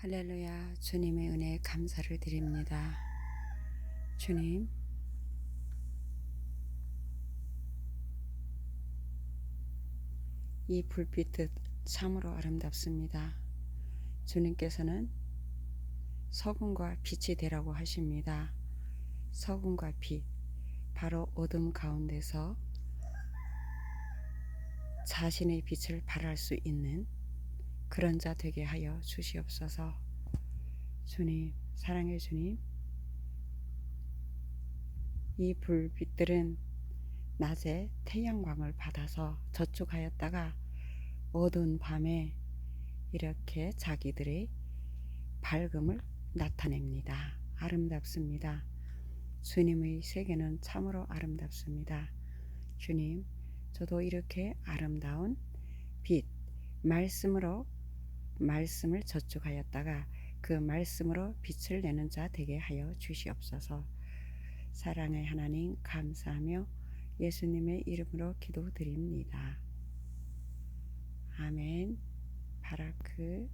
할렐루야, 주님의 은혜에 감사를 드립니다. 주님, 이 불빛 참으로 아름답습니다. 주님께서는 서금과 빛이 되라고 하십니다. 서금과 빛, 바로 어둠 가운데서 자신의 빛을 발할 수 있는 그런 자 되게 하여 주시옵소서. 주님, 사랑의 주님, 이 불빛들은 낮에 태양광을 받아서 저축하였다가 어두운 밤에 이렇게 자기들의 밝음을 나타냅니다. 아름답습니다. 주님의 세계는 참으로 아름답습니다. 주님, 저도 이렇게 아름다운 빛, 말씀으로 말씀을 저축하였다가 그 말씀으로 빛을 내는 자 되게 하여 주시옵소서. 사랑의 하나님 감사하며 예수님의 이름으로 기도드립니다. 아멘. 바라크